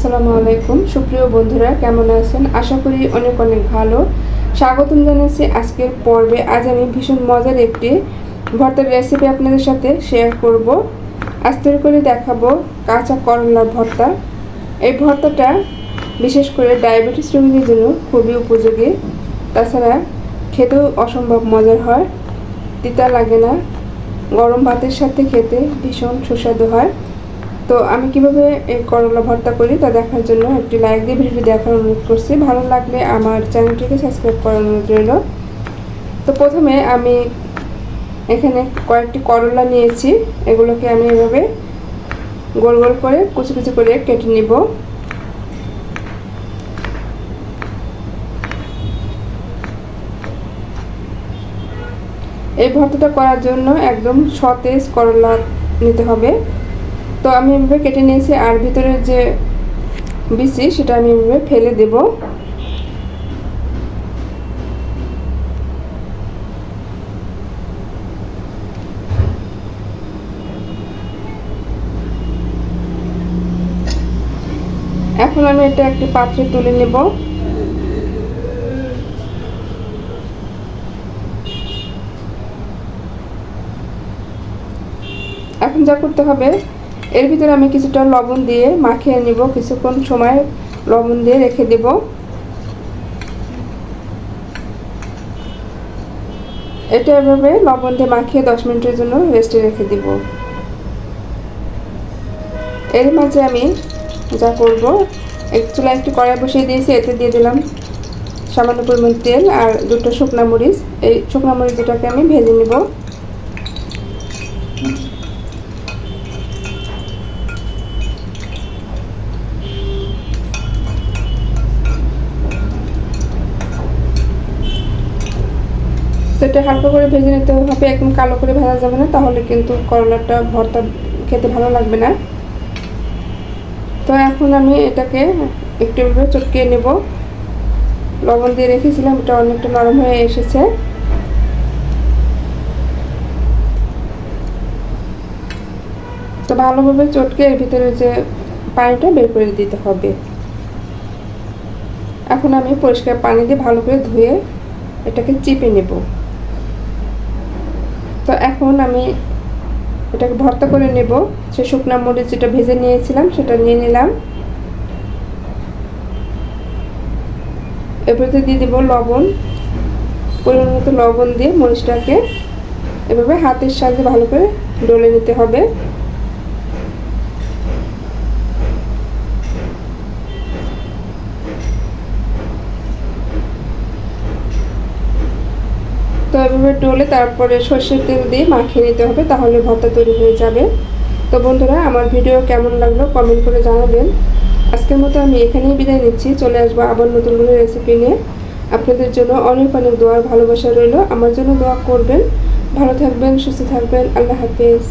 আসসালামু আলাইকুম। সুপ্রিয় বন্ধুরা, কেমন আছেন? আশা করি অনেক অনেক ভালো। স্বাগতম জানাচ্ছি আজকের পর্বে। আজ আমি ভীষণ মজার একটি ভর্তার রেসিপি আপনাদের সাথে শেয়ার করব। আজ তৈরি করে দেখাবো কাঁচা করলার ভর্তা। এই ভর্তাটা বিশেষ করে ডায়াবেটিস রোগীদের জন্য খুবই উপযোগী। তাছাড়া খেতেও অসম্ভব মজার হয়। তিতা লাগে না। গরম ভাতের সাথে খেতে ভীষণ সুস্বাদু হয়। তো আমি কীভাবে এই করলা ভর্তা করি তা দেখার জন্য একটি লাইক দিয়ে ভিডিওটি দেখার অনুরোধ করছি। ভালো লাগলে আমার চ্যানেলটিকে সাবস্ক্রাইব করার অনুরোধ রইল। তো প্রথমে আমি এখানে কয়েকটি করলা নিয়েছি। এগুলোকে আমি এভাবে গোল গোল করে, কুচি কুচি করে কেটে নিব। এই ভর্তাটা করার জন্য একদম সতেজ করলা নিতে হবে। তো আমি এভাবে কেটে নিয়েছি, আর ভিতরে যে বিচি, সেটা আমি এভাবে ফেলে দেব। এখন আমি এটা একটি পাত্রে তুলে নেব। এখন যা করতে হবে এর ভিতরে আমি কিছুটা লবণ দিয়ে মাখিয়ে নিব। কিছুক্ষণ সময় লবণ দিয়ে রেখে দেব। এটা এভাবে লবণ দিয়ে মাখিয়ে দশ মিনিটের জন্য রেস্টে রেখে দিব। এর মাঝে আমি যা করব, এক চুলা একটি কড়াই বসিয়ে দিয়েছি, এতে দিয়ে দিলাম সামান্য পরিমাণ তেল আর দুটো শুকনা মরিচ। এই শুকনা মরিচ দুটাকে আমি ভেজে নিব। এটা হালকা করে ভেজে নিতে হবে, একদম কালো করে ভাজা যাবে না, তাহলে কিন্তু করলাটা, ভর্তা খেতে ভালো লাগবে না। তো এখন আমি এটাকে একটু এভাবে চটকিয়ে নেব। লবণ দিয়ে রেখেছিলাম, এটা অনেকটা নরম হয়ে এসেছে। তো ভালোভাবে চটকে এর ভিতরে যে পানিটা বের করে দিতে হবে। এখন আমি পরিষ্কার পানি দিয়ে ভালো করে ধুয়ে এটাকে চিপে নেব। তো এখন আমি এটাকে ভর্তা করে নেব। সে শুকনো মরিচ যেটা ভেজে নিয়েছিলাম, সেটা নিয়ে নিলাম। এরপরে দিয়ে দেবো লবণ, পরিমাণ মতো লবণ দিয়ে মরিচটাকে এভাবে হাতের সাহায্যে ভালো করে ডলে নিতে হবে। তো এভাবে ডলে তারপরে সর্ষের তেল দিয়ে মাখিয়ে নিতে হবে, তাহলে ভর্তা তৈরি হয়ে যাবে। তো বন্ধুরা, আমার ভিডিও কেমন লাগল কমেন্ট করে জানাবেন। আজকের মতো আমি এখানেই বিদায় নিচ্ছি, চলে আসব আবার নতুন নতুন রেসিপি নিয়ে। আপনাদের জন্য অনেক অনেক দোয়ার ভালোবাসা রইল, আমার জন্য দোয়া করবেন। ভালো থাকবেন, সুস্থ থাকবেন, আল্লাহ হাফেজ।